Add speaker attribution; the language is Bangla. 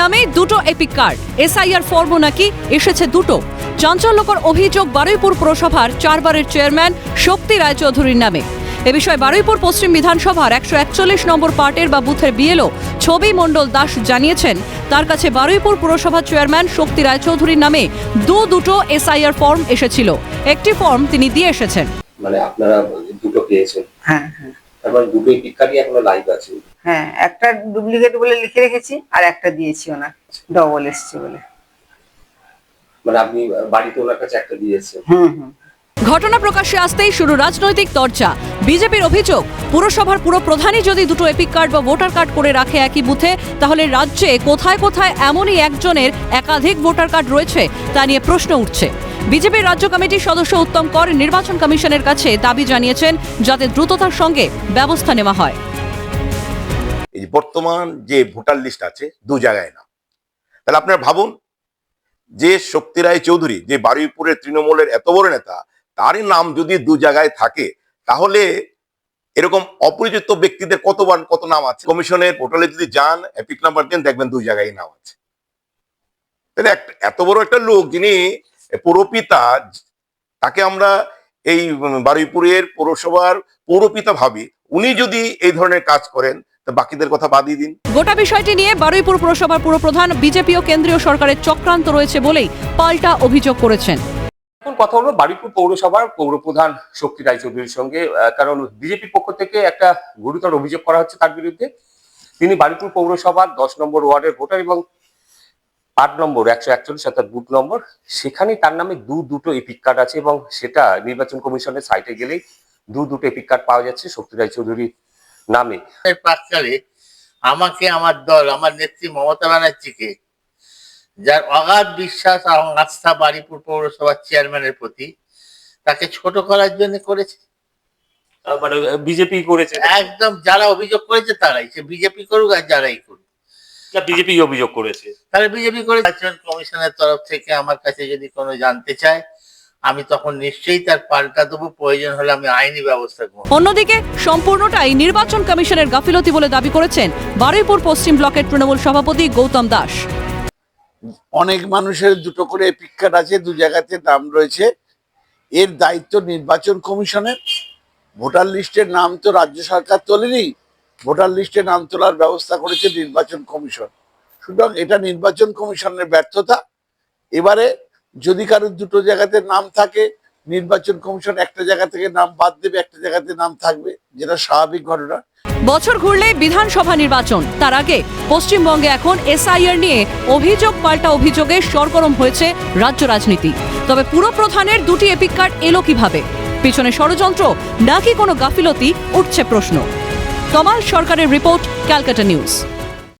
Speaker 1: নামে দুটো এপিক কার্ড এসআইআর ফর্মও নাকি এসেছে দুটো। চাঞ্চল্যকর অভিযোগ বারুইপুর পুরসভার চারবারের চেয়ারম্যান শক্তি রায়চৌধুরীর নামে। এ বিষয়ে বারুইপুর পশ্চিম বিধানসভার একশো একচল্লিশ নম্বর পার্টের বা বুথের বিএলও ছবি মণ্ডল দাস জানিয়েছেন তার কাছে বারুইপুর পুরসভার চেয়ারম্যান শক্তি রায়চৌধুরীর নামে দু দুটো এসআইআর ফর্ম এসেছিল। একটি ফর্ম তিনি দিয়ে এসেছেন।
Speaker 2: মানে আপনারা দুটো পেয়েছেন।
Speaker 3: হ্যাঁ।
Speaker 2: দুটোই পিকারই এখনও লাইভ আছে।
Speaker 3: হ্যাঁ একটা ডুপ্লিকেট বলে লিখে রেখেছি আর একটা দিয়েছি ওনার। ডবল এসছে বলে।
Speaker 2: মানে আপনি বাড়িতে ওনার কাছে একটা দিয়েছেন।
Speaker 3: হুম হুম।
Speaker 1: ঘটনা প্রকাশ্যে আসতেই শুরু রাজনৈতিক চর্চা বিজেপির অভিযোগ পুরসভার পুরো প্রধানই যদি দুটো এপিক কার্ড বা ভোটার কার্ড করে রাখে একই বুথে তাহলে রাজ্যে কোথায় কোথায় এমনই একজনের একাধিক ভোটার কার্ড রয়েছে তা নিয়ে প্রশ্ন উঠছে। বিজেপির রাজ্য কমিটির সদস্য উত্তম কর নির্বাচন কমিশনের কাছে দাবি জানিয়েছেন, যাতে দ্রুততার সঙ্গে ব্যবস্থা নেওয়া হয়।
Speaker 4: বর্তমান যে ভোটার লিস্ট আছে, দু জায়গায় না। তাহলে আপনারা ভাবুন, যে শক্তি রায় চৌধুরী, যে বারুইপুরের তৃণমূলের এত বড় নেতা, তারই নাম যদি দু জায়গায় থাকে, তাহলে এরকম অপরিচিত ব্যক্তিদের কতবার, কত নাম আছে? কমিশনের পোর্টালে যদি যান, এপিক নাম্বার দেন, দেখবেন দুই জায়গায় নাম আছে। তাহলে এত বড় একটা লোক যিনি পৌরপিতা তাকে আমরা এই বারুইপুরের পৌরসভার পৌরপিতা ভাবি। উনি যদি এই ধরনের কাজ করেন বাকিদের কথা বাদই দিন।
Speaker 1: গোটা বিষয়টি নিয়ে বারুইপুর পুরসভার পুরপ্রধান বিজেপি ও কেন্দ্রীয় সরকারের চক্রান্ত রয়েছে বলেই পাল্টা অভিযোগ করেছেন।
Speaker 2: এখন কথা হলো বারুইপুর পৌরসভার পৌরপ্রধান শক্তি রায়চৌধুরীর সঙ্গে আহ, কারণ বিজেপির পক্ষ থেকে একটা গুরুতর অভিযোগ করা হচ্ছে তার বিরুদ্ধে। তিনি বারুইপুর পৌরসভার দশ নম্বর ওয়ার্ডের ভোটার এবং আট নম্বর একশো একচল্লিশ অর্থাৎ বুথ নম্বর সেখানে তার নামে দু দুটো এপিক কার্ড আছে এবং সেটা নির্বাচন কমিশনের সাইটে গেলেই দু দুটো এপিক কার্ড পাওয়া যাচ্ছে শক্তি রায়চৌধুরীর নামে।
Speaker 5: এর প্রাককালে আমাকে আমার দল আমার নেত্রী মমতা ব্যানার্জিকে যার অগাধ বিশ্বাস এবং আস্থা বাড়িপুর পৌরসভার চেয়ারম্যানের প্রতি তাকে ছোট করার জন্য করেছে।
Speaker 2: মানে বিজেপি করেছে।
Speaker 5: একদম যারা অভিযোগ করেছে তারাই সে বিজেপি করুক আর যারাই করুক।
Speaker 2: বিজেপি অভিযোগ করেছে।
Speaker 5: তাহলে বিজেপি করে নির্বাচন কমিশনের তরফ থেকে আমার কাছে যদি কোনো জানতে চায় আমি তখন নিশ্চয়ই তার পাল্টা দেবো প্রয়োজন হলে আমি আইনি ব্যবস্থা করব।
Speaker 1: অন্যদিকে সম্পূর্ণটাই নির্বাচন কমিশনের গাফিলতি বলে দাবি করেছেন বারুইপুর পশ্চিম ব্লকের তৃণমূল সভাপতি গৌতম দাস।
Speaker 6: অনেক মানুষের দুটো করে এপিক কার্ড আছে দু জায়গাতে নাম রয়েছে। এর দায়িত্ব নির্বাচন কমিশনের। ভোটার লিস্টের নাম তো রাজ্য সরকার তোলেনি। ভোটার লিস্টে নাম তোলার ব্যবস্থা করেছে নির্বাচন কমিশন। সুতরাং এটা নির্বাচন কমিশনের ব্যর্থতা। এবারে যদি কারোর দুটো জায়গাতে নাম থাকে, নির্বাচন কমিশন একটা জায়গা থেকে নাম বাদ দেবে, একটা জায়গাতে নাম থাকবে, যেটা স্বাভাবিক ঘটনা।
Speaker 1: বছর ঘুরলে বিধানসভা নির্বাচন। তার আগে পশ্চিমবঙ্গে এখন এসআইআর নিয়ে অভিযোগ, পাল্টা অভিযোগে সরগরম হয়েছে রাজ্য রাজনীতি। তবে পুরপ্রধানের দুটি এপিক কার্ড এলো কীভাবে? পিছনে ষড়যন্ত্র, নাকি কোনো গাফিলতি, উঠছে প্রশ্ন। তমাল সরকারের রিপোর্ট ক্যালকাটা নিউজ।